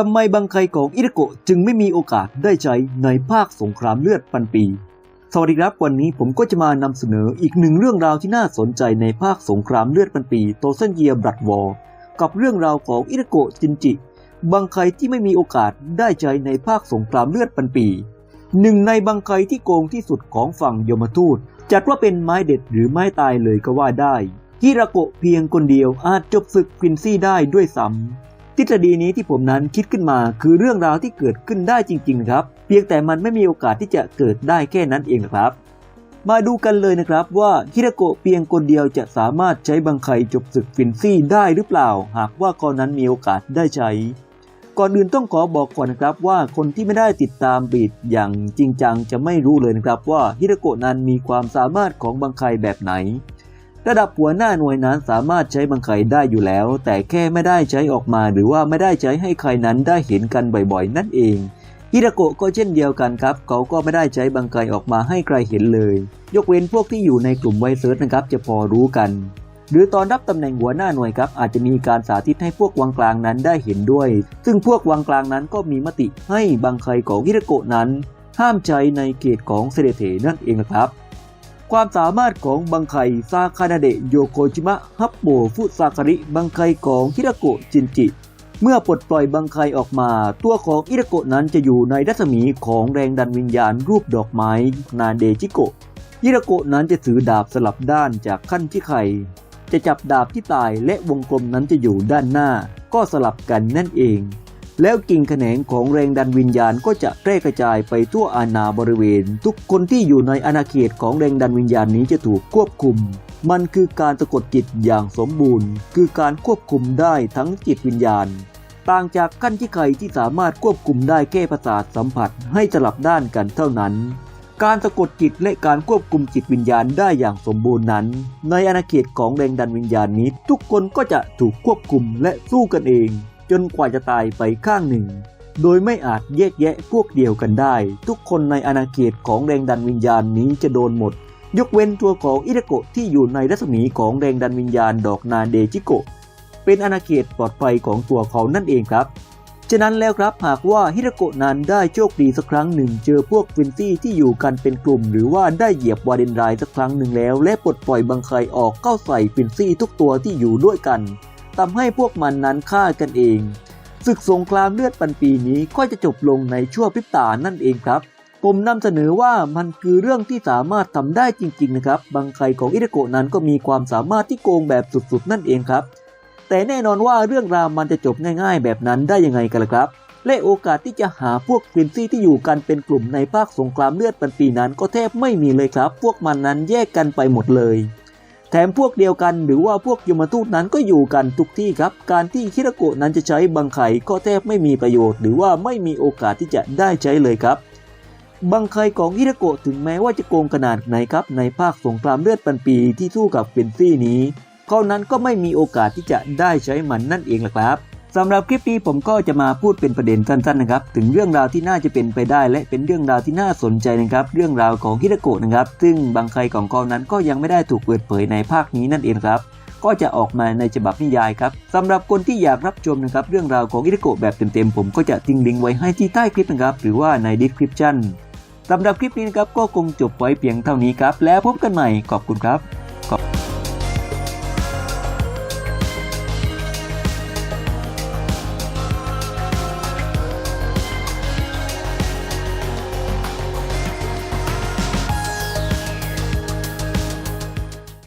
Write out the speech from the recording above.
ทำไมบังไคของอิรโกะจึงไม่มีโอกาสได้ใช้ในภาคสงครามเลือดพันปี สวัสดีครับวันนี้ผมก็จะมานำเสนออีกหนึ่งเรื่องราวที่น่าสนใจในภาคสงครามเลือดพันปีโตเซนเยียบรัดวอร์กับเรื่องราวของอิรโกะจินจิบังไคที่ไม่มีโอกาสได้ใช้ในภาคสงครามเลือดพันปี หนึ่งในบังไคที่โกงที่สุดของฝั่งยมทูต จัดว่าเป็นไม้เด็ดหรือไม้ตายเลยก็ว่าได้ฮิราโกะเพียงคนเดียวอาจจบศึกควินซี่ได้ด้วยซ้ำ ทฤษฎีนี้ที่ผมนั้นคิดขึ้นมาคือเรื่องราวที่เกิดขึ้นได้จริง ๆ ครับ เพียงแต่มันไม่มีโอกาสที่จะเกิดได้แค่นั้นเองนะครับ มาดูกันเลยนะครับว่าฮิราโกะเพียงคนเดียวจะสามารถใช้บังไคจบศึกควินซี่ได้หรือเปล่า หากว่าคนนั้นมีโอกาสได้ใช้ ก่อนอื่นต้องขอบอกก่อนนะครับว่าคนที่ไม่ได้ติดตามบีดอย่างจริงจังจะไม่รู้เลยนะครับว่าฮิราโกะนั้นมีความสามารถของบังไคแบบไหน ระดับหัวหน้าหน่วยนั้นสามารถใช้บังไคได้อยู่แล้ว แต่แค่ไม่ได้ใช้ออกมาหรือว่าไม่ได้ใช้ให้ใครนั้นได้เห็นกันบ่อยๆ นั่นเองฮิราโกะก็เช่นเดียวกันครับ เขาก็ไม่ได้ใช้บังไคออกมาให้ใครเห็นเลย ยกเว้นพวกที่อยู่ในกลุ่มไวเซิร์ชนะครับ จะพอรู้กัน หรือตอนรับตำแหน่งหัวหน้าหน่วยครับ อาจจะมีการสาธิตให้พวกวังกลางนั้นได้เห็นด้วย ซึ่งพวกวังกลางนั้นก็มีมติให้บังไคของฮิราโกะนั้น ห้ามใช้ในเขตของเซเดเทนั่นเองนะครับ ความสามารถของบังไคซาคานาเดะโยโกจิมะฮับโบฟุซาคาริบังไคของฮิราโกะจินจิ เมื่อปลดปล่อยบังไคออกมา ตัวของอิราโกะนั้นจะอยู่ในรัศมีของแรงดันวิญญาณรูปดอกไม้นาเดจิโกะฮิราโกะนั้นจะถือดาบสลับด้านจากขั้นที่ไคจะจับดาบที่ตายและวงกลมนั้นจะอยู่ด้านหน้า ก็สลับกันนั่นเอง แล้วกิ่งแขนงของแรงดันวิญญาณก็จะแพร่กระจายไปทั่วอาณาบริเวณ ทุกคนที่อยู่ในอาณาเขตของแรงดันวิญญาณนี้จะถูกควบคุม มันคือการสะกดจิตอย่างสมบูรณ์ คือการควบคุมได้ทั้งจิตวิญญาณ ต่างจากขั้นที่ใครที่สามารถควบคุมได้แค่ประสาทสัมผัสให้สลับด้านกันเท่านั้นการสะกดจิตและการควบคุมจิตวิญญาณได้อย่างสมบูรณ์นั้น ในอาณาเขตของแรงดันวิญญาณนี้ ทุกคนก็จะถูกควบคุมและสู้กันเอง จนกว่าจะตายไปข้างหนึ่ง โดยไม่อาจแยกแยะพวกเดียวกันได้ ทุกคนในอาณาเขตของแรงดันวิญญาณนี้จะโดนหมด ยกเว้นตัวของอิราโกะที่อยู่ในรัศมีของแรงดันวิญญาณดอกนาเดจิโกะเป็นอาณาเขตปลอดภัยของตัวเขานั่นเองครับฉะนั้นแล้วครับหากว่าฮิราโกะนั้นได้โชคดีสักครั้งหนึ่ง เจอพวกฟินซี่ที่อยู่กันเป็นกลุ่ม หรือว่าได้เหยียบวาเดนไรสักครั้งหนึ่งแล้ว และปลดปล่อยบังไคออกเข้าใส่ฟินซี่ทุกตัวที่อยู่ด้วยกัน ทำให้พวกมันนั้นฆ่ากันเองศึกสงครามเลือดปันปีนี้ก็จะจบลงในชั่วพริบตานั่นเองครับ ผมนำเสนอว่ามันคือเรื่องที่สามารถทำได้จริงๆนะครับบังไครของอิราโกะนั้นก็มีความสามารถที่โกงแบบสุดๆ นั่นเองครับ แต่แน่นอนว่าเรื่องราวมันจะจบง่ายๆ แบบนั้นได้ยังไงกันล่ะครับ และโอกาสที่จะหาพวกฟินซี่ที่อยู่กันเป็นกลุ่มในภาคสงครามเลือดปันปีนั้นก็แทบไม่มีเลยครับ พวกมันนั้นแยกกันไปหมดเลย แถมพวกเดียวกันหรือว่าพวกยมทูตนั้นก็อยู่กันทุกที่ครับ การที่คิรโกะนั้นจะใช้บังไคก็แทบไม่มีประโยชน์ หรือว่าไม่มีโอกาสที่จะได้ใช้เลยครับ บังไคของฮิรโกะถึงแม้ว่าจะโกงขนาดไหนครับ ในภาคสงครามเลือดปันปีที่สู้กับฟินซี่นี้เขานั้นก็ไม่มีโอกาสที่จะได้ใช้มันนั่นเองล่ะครับ สำหรับคลิปนี้ผมก็จะมาพูดเป็นประเด็นสั้นๆนะครับถึงเรื่องราวที่น่าจะเป็นไปได้ และเป็นเรื่องราวที่น่าสนใจนะครับเรื่องราวของฮิราโกะนะครับซึ่งบางใครของเขานั้นก็ยังไม่ได้ถูกเปิดเผยในภาคนี้นั่นเองครับก็จะออกมาในฉบับนิยายครับสำหรับคนที่อยากรับชมนะครับเรื่องราวของฮิราโกะแบบเต็มๆผมก็จะทิ้งลิงก์ไว้ให้ที่ใต้คลิปนะครับหรือว่าใน description สำหรับคลิปนี้นะครับก็คงจบไว้เพียงเท่านี้ครับแล้วพบกันใหม่ขอบคุณครับขอบ